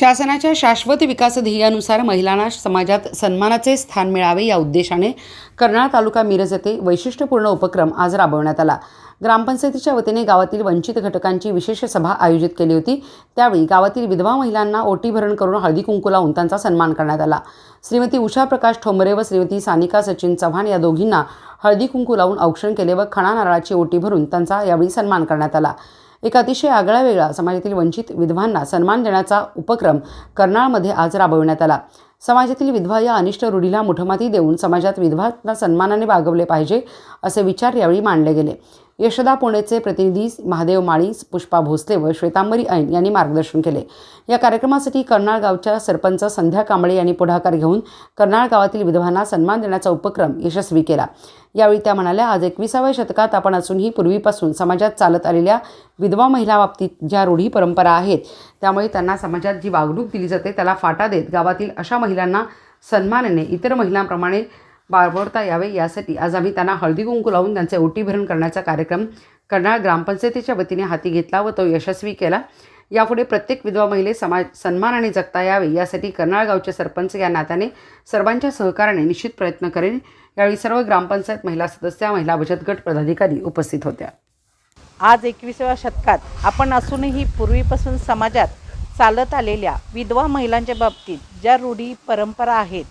शासनाच्या शाश्वत विकास ध्येयानुसार महिलांना समाजात सन्मानाचे स्थान मिळावे या उद्देशाने कर्नाळ तालुका मिरज येथे वैशिष्ट्यपूर्ण उपक्रम आज राबवण्यात आला. ग्रामपंचायतीच्या वतीने गावातील वंचित घटकांची विशेष सभा आयोजित केली होती. त्यावेळी गावातील विधवा महिलांना ओटी भरण करून हळदी कुंकू लावून त्यांचा सन्मान करण्यात आला. श्रीमती उषा प्रकाश ठोंबरे व श्रीमती सानिका सचिन चव्हाण या दोघींना हळदी कुंकू लावून औक्षण केले व खणा नारळाची ओटी भरून त्यांचा यावेळी सन्मान करण्यात आला. एक अतिशय आगळा वेगळा समाजातील वंचित विधवांना सन्मान देण्याचा उपक्रम कर्नाळमध्ये आज राबविण्यात आला. समाजातील विधवा या अनिष्ट रूढीला मुठमाती देऊन समाजात विधवांना सन्मानाने वागवले पाहिजे असे विचार यावेळी मांडले गेले. यशोदा पुणेचे प्रतिनिधी महादेव माळी पुष्पा भोसले व श्वेतांबरी ऐन यांनी मार्गदर्शन केले. या कार्यक्रमासाठी कर्नाळ गावच्या सरपंच संध्या कांबळे यांनी पुढाकार घेऊन कर्नाळ गावातील विधवांना सन्मान देण्याचा उपक्रम यशस्वी केला. यावेळी त्या म्हणाल्या आज एकविसाव्या शतकात आपण असूनही पूर्वीपासून समाजात चालत आलेल्या विधवा महिलाबाबतीत ज्या रूढी परंपरा आहेत त्यामुळे त्यांना समाजात जी वागणूक दिली जाते त्याला फाटा देत गावातील अशा महिलांना सन्मानाने इतर महिलांप्रमाणे वावरता यावे यासाठी आज आम्ही त्यांना हळदी कुंकू लावून त्यांचे ओटी भरण करण्याचा कार्यक्रम कर्नाळ ग्रामपंचायतीच्या वतीने हाती घेतला व तो यशस्वी केला. यापुढे प्रत्येक विधवा महिले समाज सन्मानाने जगता यावे यासाठी कर्नाळ गावचे सरपंच या नात्याने सर्वांच्या सहकार्याने निश्चित प्रयत्न करेन. यावेळी सर्व ग्रामपंचायत महिला सदस्य महिला बचत गट पदाधिकारी उपस्थित होत्या. आज एकविसाव्या शतकात आपण असूनही पूर्वीपासून समाजात चालत आलेल्या विधवा महिलांच्या बाबतीत ज्या रूढी परंपरा आहेत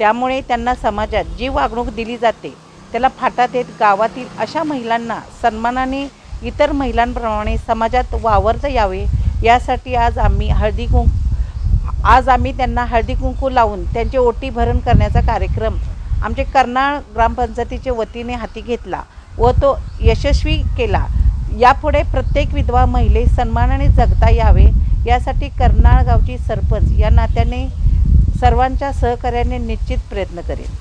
त्यामुळे त्यांना समाजात जी वागणूक दिली जाते त्याला फाटा देत गावातील अशा महिलांना सन्मानाने इतर महिलांप्रमाणे समाजात वावरता यावे. यासाठी आज आम्ही हळदी कुंक आज आम्ही त्यांना हळदी कुंकू लावून त्यांचे ओटी भरण करण्याचा कार्यक्रम आमचे कर्नाळ ग्रामपंचायतीच्या वतीने हाती घेतला व तो यशस्वी केला. यापुढे प्रत्येक विधवा महिले सन्मानाने जगता यावे. यासाठी कर्नाळ गावची सरपंच या नात्याने सर्वांच्या सहकार्याने निश्चित प्रयत्न करेन.